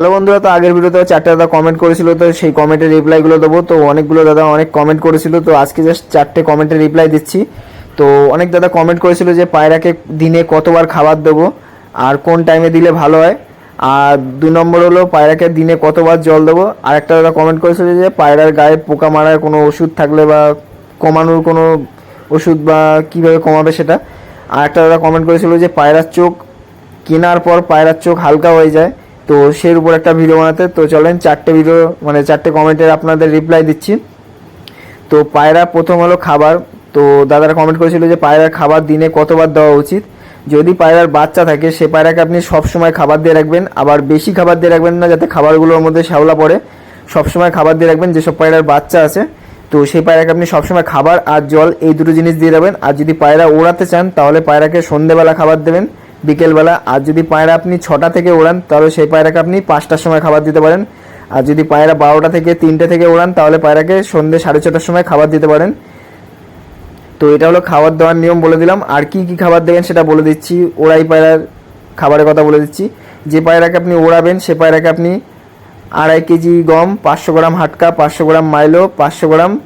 Hello বন্ধুরা, তো আগের ভিডিওতে চারটে দাদা কমেন্ট করেছিল, তো সেই কমেন্টের রিপ্লাইগুলো দেবো। তো অনেকগুলো দাদা অনেক কমেন্ট করেছিল, তো আজকে জাস্ট চারটে কমেন্টের রিপ্লাই দিচ্ছি। তো অনেক দাদা কমেন্ট করেছিল যে, পায়রাকে দিনে কতবার খাবার দেবো আর কোন টাইমে দিলে ভালো হয়? আর দু নম্বর হলো, পায়রাকে দিনে কতবার জল দেবো? আর একটা দাদা কমেন্ট করেছিল যে, পায়রার গায়ে পোকা মারার কোনো ওষুধ থাকলে বা কমানোর কোনো ওষুধ বা কীভাবে কমাবে সেটা? আর একটা দাদা কমেন্ট করেছিল যে, পায়রার চোখ কেনার পর পায়রার চোখ হালকা হয়ে যায়। তো সেই উপর একটা ভিডিও বানাতে। তো চলেন চারটে ভিডিও মানে চারটে কমেন্টের আপনাদের রিপ্লাই দিচ্ছি। তো পায়রা প্রথম হলো খাবার। তো দাদারা কমেন্ট করেছিল যে পায়রার খাবার দিনে কতবার দেওয়া উচিত? যদি পায়রার বাচ্চা থাকে, সে পায়রাকে আপনি সবসময় খাবার দিয়ে রাখবেন। আবার বেশি খাবার দিয়ে রাখবেন না, যাতে খাবারগুলোর মধ্যে শ্যাওলা পড়ে। সবসময় খাবার দিয়ে রাখবেন, যেসব পায়রার বাচ্চা আছে। তো সেই পায়রাকে আপনি সবসময় খাবার আর জল এই দুটো জিনিস দিয়ে দেবেন। আর যদি পায়রা ওড়াতে চান, তাহলে পায়রাকে সন্ধেবেলা খাবার দেবেন। বিকেলবেলা। আর যদি পায়রা আপনি ছটা থেকে ওড়ান, তাহলে সেই পায়রাকে আপনি পাঁচটার সময় খাবার দিতে পারেন। আর যদি পায়রা বারোটা থেকে তিনটে থেকে ওড়ান, তাহলে পায়রাকে সন্ধ্যে সাড়ে ছটার সময় খাবার দিতে পারেন। তো এটা হলো খাবার দেওয়ার নিয়ম বলে দিলাম। আর কি কি খাবার দেবেন সেটা বলে দিচ্ছি। ওড়াই পায়রার খাবারের কথা বলে দিচ্ছি। যে পায়রাকে আপনি ওড়াবেন, সে পায়রাকে আপনি আড়াই কেজি গম, পাঁচশো গ্রাম হাটকা, পাঁচশো গ্রাম মাইলো, পাঁচশো গ্রাম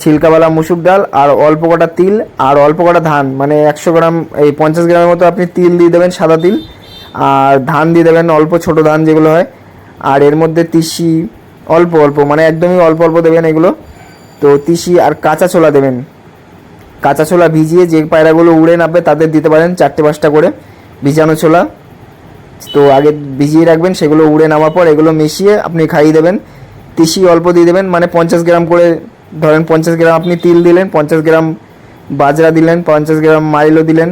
ছিলকাওয়ালা মুসুর ডাল আর অল্প কটা তিল আর অল্প কটা ধান। মানে একশো গ্রাম, এই পঞ্চাশ গ্রামের মতো আপনি তিল দিয়ে দেবেন সাদা তিল। আর ধান দিয়ে দেবেন অল্প ছোট ধান যেগুলো হয়। আর এর মধ্যে তিসি, অল্প অল্প মানে একদমই অল্প অল্প দেবেন এগুলো। তো তিসি আর কাঁচা ছোলা দেবেন। কাঁচা ছোলা ভিজিয়ে যে পায়রাগুলো উড়ে নামবে তাদের দিতে পারেন চারটে পাঁচটা করে ভিজানো ছোলা। তো আগে ভিজিয়ে রাখবেন, সেগুলো উড়ে নামার পর এগুলো মিশিয়ে আপনি খাইয়ে দেবেন। তিসি অল্প দিয়ে দেবেন মানে পঞ্চাশ গ্রাম করে ধরেন পঞ্চাশ গ্রাম আপনি তিল দিলেন, পঞ্চাশ গ্রাম বাজরা দিলেন, পঞ্চাশ গ্রাম মাইলো দিলেন।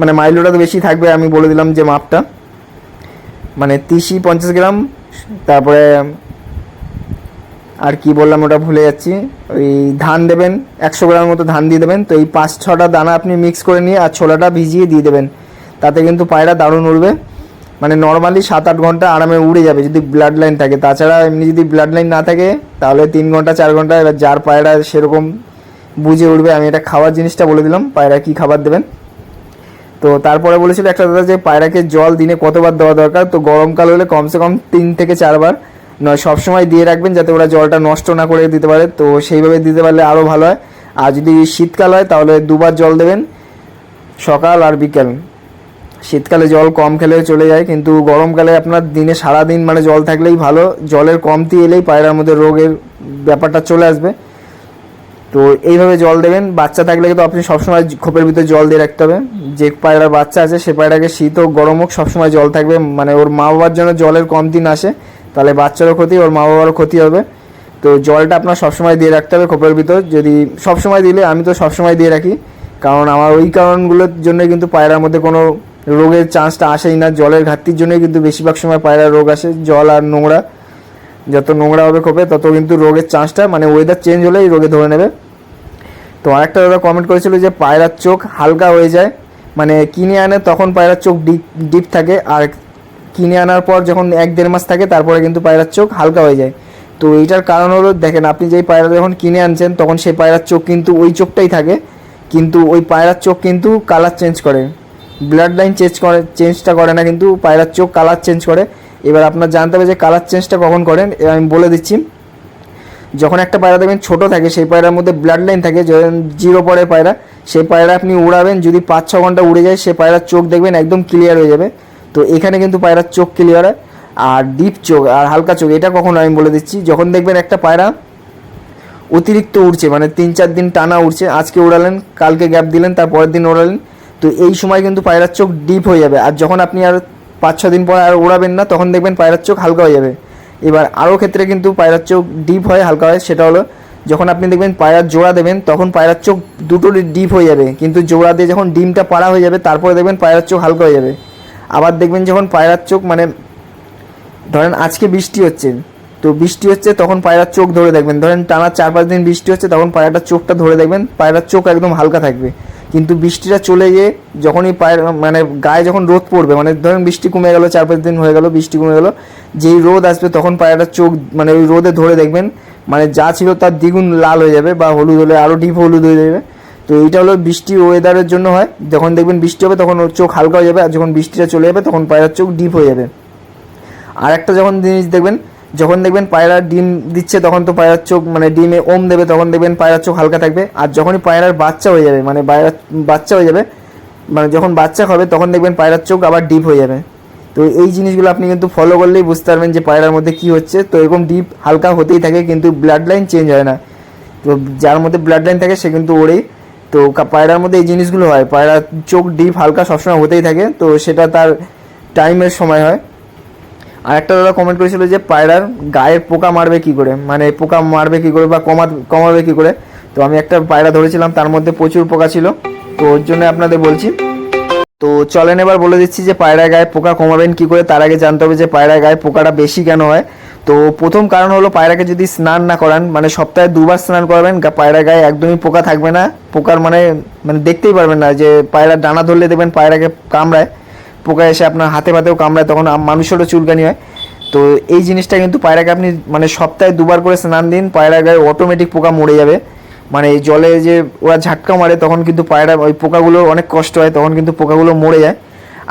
মানে মাইলোটা তো বেশি থাকবে, আমি বলে দিলাম যে মাপটা। মানে তিসি পঞ্চাশ গ্রাম, তারপরে আর কি বললাম ওটা ভুলে যাচ্ছি। ওই ধান দেবেন, একশো গ্রামের মতো ধান দিয়ে দেবেন। তো এই পাঁচ ছটা দানা আপনি মিক্স করে নিয়ে আর ছোলাটা ভিজিয়ে দিয়ে দেবেন। তাতে কিন্তু পায়রা দারুণ উড়বে। মানে নর্মালি সাত আট ঘণ্টা আরামে উড়ে যাবে যদি ব্লাড লাইন থাকে। তাছাড়া এমনি যদি ব্লাড লাইন না থাকে, তাহলে তিন ঘণ্টা, চার ঘণ্টা এবার যার পায়রা সেরকম বুঝে উঠবে। আমি এটা খাওয়ার জিনিসটা বলে দিলাম, পায়রা কী খাবার দেবেন। তো তারপরে বলেছিল একটা দাদা যে পায়রাকে জল দিনে কতবার দেওয়া দরকার? তো গরমকাল হলে কমসে কম তিন থেকে চারবার। নয়, সবসময় দিয়ে রাখবেন যাতে ওরা জলটা নষ্ট না করে দিতে পারে। তো সেইভাবে দিতে পারলে আরও ভালো হয়। আর যদি শীতকাল হয়, তাহলে দুবার জল দেবেন, সকাল আর বিকেল। শীতকালে জল কম খেলেও চলে যায়, কিন্তু গরমকালে আপনার দিনে সারা দিন মানে জল থাকলেই ভালো, জলের কমতি এলেই পায়রার মধ্যে রোগের ব্যাপারটা চলে আসবে। তো এইভাবে জল দেবেন, বাচ্চা থাকলে কিন্তু আপনি সবসময় খোপের ভিতরে জল দিয়ে রাখতে হবে। যে পায়রার বাচ্চা আছে, সে পায়রাকে শীত হোক, গরম হোক, সবসময় জল থাকবে মানে ওর মা বাবার জন্য জলের কমতি না আসে, তাহলে বাচ্চারও ক্ষতি, ওর মা বাবারও ক্ষতি হবে। তো জলটা আপনার সবসময় দিয়ে রাখতে হবে খোপের ভিতর, যদি সবসময় দিলে, আমি তো সবসময় দিয়ে রাখি। কারণ আমার ওই কারণগুলোর জন্য কিন্তু পায়রার মধ্যে কোনো রোগের চান্সটা আসেই না, জলের ঘাটতির জন্যই কিন্তু বেশিরভাগ সময় পায়রার রোগ আসে, জল আর নোংরা। যত নোংরা হবে খোপে তত কিন্তু রোগের চান্সটা মানে ওয়েদার চেঞ্জ হলেই রোগে ধরে নেবে। তো আরেকটা দাদা কমেন্ট করেছিল যে পায়রার চোখ হালকা হয়ে যায় মানে কিনে আনে তখন পায়রার চোখ ডিপ ডিপ থাকে, আর কিনে আনার পর যখন এক দেড় মাস থাকে, তারপরে কিন্তু পায়রার চোখ হালকা হয়ে যায়। তো এইটার কারণ হলো, দেখেন আপনি যেই পায়রা যখন কিনে আনছেন, তখন সেই পায়রার চোখ কিন্তু ওই চোখটাই থাকে, কিন্তু ওই পায়রার চোখ কিন্তু কালার চেঞ্জ করে। ব্লাড লাইন চেঞ্জ করে চেঞ্জটা করে না, কিন্তু পায়রার চোখ কালার চেঞ্জ করে। এবার আপনার জানতে হবে যে কালার চেঞ্জটা কখন করেন, এবার আমি বলে দিচ্ছি। যখন একটা পায়রা দেখবেন ছোটো থাকে, সেই পায়রার মধ্যে ব্লাড লাইন থাকে জিরো পরে পায়রা, সেই পায়রা আপনি উড়াবেন, যদি পাঁচ ছ ঘণ্টা উড়ে যায়, সে পায়রার চোখ দেখবেন একদম ক্লিয়ার হয়ে যাবে। তো এখানে কিন্তু পায়রার চোখ ক্লিয়ার হয়, আর ডিপ চোখ, আর হালকা চোখ, এটা কখন আমি বলে দিচ্ছি। যখন দেখবেন একটা পায়রা অতিরিক্ত উড়ছে মানে তিন চার দিন টানা উড়ছে, আজকে উড়ালেন, কালকে গ্যাপ দিলেন তার পরের দিন উড়ালেন তো এই সময় কিন্তু পায়রার চোখ ডিপ হয়ে যাবে। আর যখন আপনি আর পাঁচ ছ দিন পর আর উড়াবেন না, তখন দেখবেন পায়রার চোখ হালকা হয়ে যাবে। এবার আরও ক্ষেত্রে কিন্তু পায়রার চোখ ডিপ হয়, হালকা হয়, সেটা হলো যখন আপনি দেখবেন পায়রার জোড়া দেবেন, তখন পায়রার চোখ দুটো ডিপ হয়ে যাবে। কিন্তু জোড়া দিয়ে যখন ডিমটা পাড়া হয়ে যাবে, তারপরে দেখবেন পায়রার চোখ হালকা হয়ে যাবে। আবার দেখবেন যখন পায়রার চোখ মানে ধরেন আজকে বৃষ্টি হচ্ছে, তো বৃষ্টি হচ্ছে তখন পায়রার চোখ ধরে দেখবেন। ধরেন টানা চার, পাঁচ দিন বৃষ্টি হচ্ছে, তখন পায়রাটার চোখটা ধরে দেখবেন, পায়রার চোখ একদম হালকা থাকবে। কিন্তু বৃষ্টিটা চলে গিয়ে যখনই পায়ের মানে গায়ে যখন রোদ পড়বে মানে ধরেন বৃষ্টি কমে গেল, চার পাঁচ দিন হয়ে গেল, বৃষ্টি কমে গেল, যেই রোদ আসবে তখন পায়রাটার চোখ মানে ওই রোদে ধরে দেখবেন মানে যা ছিল তার দ্বিগুণ লাল হয়ে যাবে বা হলুদ হলে আরও ডিপ হলুদ হয়ে যাবে। তো এইটা হলো বৃষ্টি ওয়েদারের জন্য হয়। যখন দেখবেন বৃষ্টি হবে তখন ওর চোখ হালকা হয়ে যাবে, আর যখন বৃষ্টিটা চলে যাবে তখন পায়রার চোখ ডিপ হয়ে যাবে। আর একটা যখন জিনিস দেখবেন যখন দেখবেন পায়রা ডিম দিচ্ছে, তখন তো পায়রার চোখ মানে ডিমে ওম দেবে, তখন দেখবেন পায়রার চোখ হালকা থাকবে। আর যখনই পায়রার বাচ্চা হয়ে যাবে মানে পায়রা বাচ্চা হয়ে যাবে মানে যখন বাচ্চা হবে তখন দেখবেন পায়রার চোখ আবার ডিপ হয়ে যাবে। তো এই জিনিসগুলো আপনি কিন্তু ফলো করলেই বুঝতে পারবেন যে পায়রার মধ্যে কি হচ্ছে। তো এরকম ডিপ হালকা হতেই থাকে, কিন্তু ব্লাড লাইন চেঞ্জ হয় না। তো যার মধ্যে ব্লাড লাইন থাকে, সে কিন্তু ওড়েই তো পায়রার মধ্যে এই জিনিসগুলো হয়। পায়রার চোখ ডিপ হালকা সবসময় হতেই থাকে। তো সেটা তার টাইমের সময় হয়। আর একটা দাদা কমেন্ট করেছিল যে পায়রার গায়ে পোকা মারবে কি করে? মানে পোকা মারবে কি করে বা কমা কমাবে কি করে? তো আমি একটা পায়রা ধরেছিলাম, তার মধ্যে প্রচুর পোকা ছিল। তো ওর জন্য আপনাদের বলছি। তো চলেন এবার বলে দিচ্ছি যে পায়রা গায়ে পোকা কমাবেন কি করে? তার আগে জানতে হবে যে পায়রা গায়ে পোকাটা বেশি কেন হয়। তো প্রথম কারণ হলো পায়রাকে যদি স্নান না করান মানে সপ্তাহে দুবার স্নান করাবেন পায়রা গায়ে একদমই পোকা থাকবে না। পোকার মানে মানে দেখতেই পারবেন না যে পায়রা ডানা ধরলে দেখবেন পায়রাকে কামড়ায়। পোকা এসে আপনার হাতে পাতেও কামড়ায়, তখন মানুষেরও চুলকানি হয়। তো এই জিনিসটা কিন্তু পায়রাকে আপনি মানে সপ্তাহে দুবার করে স্নান দিন পায়রা গায়ে অটোমেটিক পোকা মরে যাবে। মানে জলে যে ওরা ঝাটকা মারে, তখন কিন্তু পায়রা ওই পোকাগুলো অনেক কষ্ট হয়, তখন কিন্তু পোকাগুলো মরে যায়।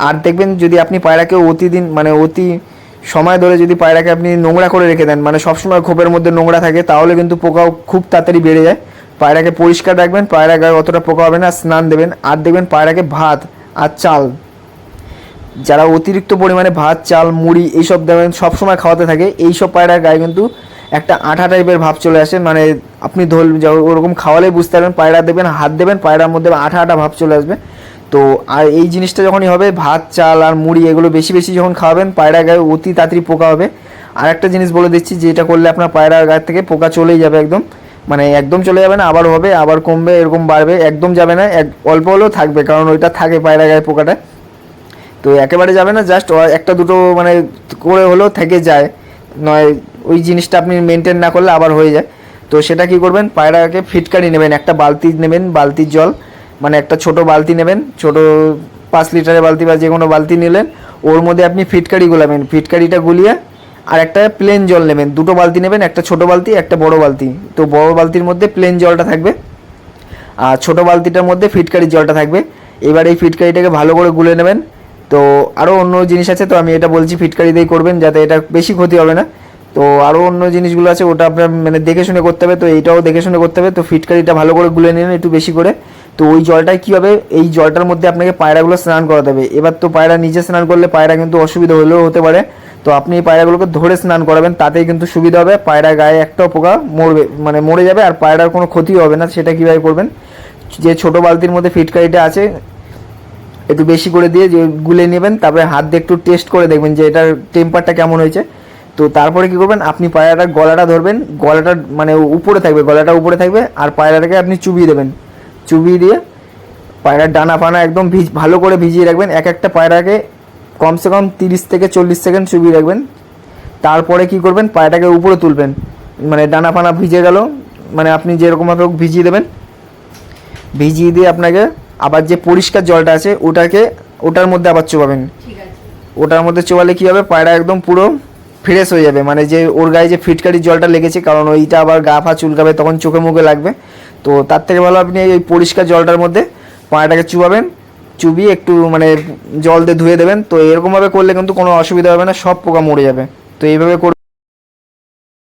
আর দেখবেন যদি আপনি পায়রাকে অতিদিন মানে অতি সময় ধরে যদি পায়রাকে আপনি নোংরা করে রেখে দেন মানে সবসময় খোপের মধ্যে নোংরা থাকে, তাহলে কিন্তু পোকাও খুব তাড়াতাড়ি বেড়ে যায়। পায়রাকে পরিষ্কার রাখবেন পায়রা গায়ে অতটা পোকা হবে না, স্নান দেবেন। আর দেখবেন পায়রাকে ভাত আর চাল যারা অতিরিক্ত পরিমাণে ভাত, চাল, মুড়ি এইসব দেবেন সবসময় খাওয়াতে থাকে, এইসব পায়রার গায়ে কিন্তু একটা আঠা টাইপের ভাব চলে আসে। মানে আপনি ধর ওরকম খাওয়ালেই বুঝতে পারবেন, পায়রা দেবেন, হাত দেবেন, পায়রার মধ্যে আঠা আঠা ভাব চলে আসবে। তো আর এই জিনিসটা যখনই হবে, ভাত, চাল আর মুড়ি এগুলো বেশি বেশি যখন খাওয়াবেন পায়রা গায়ে অতি তাড়াতাড়ি পোকা হবে। আর একটা জিনিস বলে দিচ্ছি যে এটা করলে আপনার পায়রার গায়ে থেকে পোকা চলেই যাবে একদম। মানে একদম চলে যাবে না, আবার হবে, আবার কমবে, এরকম বাড়বে, একদম যাবে না, এক, অল্প হলেও থাকবে, কারণ ওইটা থাকে পায়রা গায়ে পোকাটা। তো একেবারে যাবে না জাস্ট একটা দুটো মানে করে হলেও থেকে যায়। নয়, ওই জিনিসটা আপনি মেনটেন না করলে আবার হয়ে যায়। তো সেটা কি করবেন, পায়রাকে ফিটকারি নেবেন, একটা বালতি নেবেন, বালতির জল মানে একটা ছোট বালতি নেবেন, ছোট পাঁচ লিটারের বালতি বা যে কোনো বালতি নিলেন, ওর মধ্যে আপনি ফিটকারি গুলাবেন। ফিটকারিটা গুলিয়ে আর একটা প্লেন জল নেবেন। দুটো বালতি নেবেন, একটা ছোট বালতি, একটা বড় বালতি। তো বড় বালতির মধ্যে প্লেন জলটা থাকবে, আর ছোট বালতিটার মধ্যে ফিটকারির জলটা থাকবে। এবার এই ফিটকারিটাকে ভালো করে গুলে নেবেন। তো আরও অন্য জিনিস আছে, তো আমি এটা বলছি ফিটকারি দিয়েই করবেন যাতে এটা বেশি ক্ষতি হবে না। তো আরও অন্য জিনিসগুলো আছে, ওটা আপনার মানে দেখে শুনে করতে হবে, তো এইটাও দেখে শুনে করতে হবে। তো ফিটকারিটা ভালো করে গুলে নিন একটু বেশি করে। তো ওই জলটাই কী হবে এই জলটার মধ্যে আপনাকে পায়রাগুলো স্নান করাতে হবে। এবার তো পায়রা নিজে স্নান করলে পায়রা কিন্তু অসুবিধা হলেও হতে পারে। তো আপনি এই পায়রাগুলোকে ধরে স্নান করাবেন, তাতেই কিন্তু সুবিধা হবে। পায়রা গায়ে একটাও পোকা মরবে মানে মরে যাবে, আর পায়রার কোনো ক্ষতিও হবে না, সেটা কীভাবে করবেন? যে ছোট বালতির মধ্যে ফিটকারিটা আছে একটু বেশি করে দিয়ে গুলে নেবেন, তারপরে হাত দিয়ে একটু টেস্ট করে দেখবেন যে এটার টেম্পারটা কেমন হয়েছে। তো তারপরে কি করবেন, আপনি পায়রাটার গলাটা ধরবেন গলাটা মানে উপরে থাকবে, গলাটা উপরে থাকবে, আর পায়রাটাকে আপনি চুবিয়ে দেবেন। চুবিয়ে দিয়ে পায়রার ডানা ফানা একদম ভিজ, ভালো করে ভিজিয়ে রাখবেন, এক একটা পায়রাকে কমসে কম তিরিশ থেকে চল্লিশ সেকেন্ড চুবিয়ে রাখবেন। তারপরে কি করবেন, পায়রাটাকে উপরে তুলবেন। মানে ডানা ফানা ভিজে গেল মানে আপনি যেরকমভাবে ভিজিয়ে দেবেন। ভিজিয়ে দিয়ে আপনাকে আবার যে পরিষ্কার জলটা আছে ওটাকে ওটার মধ্যে আবার চোবাবেন। ওটার মধ্যে চোবালে কী হবে? পায়রা একদম পুরো ফ্রেশ হয়ে যাবে। মানে যে ওর গায়ে যে ফিটকারির জলটা লেগেছে কারণ ওইটা আবার গা ফা চুলকাবে তখন চোখে মুখে লাগবে। তো তার থেকে ভালো আপনি এই পরিষ্কার জলটার মধ্যে পায়রাটাকে চুবাবেন চুবিয়ে একটু মানে জল দিয়ে ধুয়ে দেবেন। তো এরকমভাবে করলে কিন্তু কোনো অসুবিধা হবে না সব পোকা মরে যাবে। তো এইভাবে করে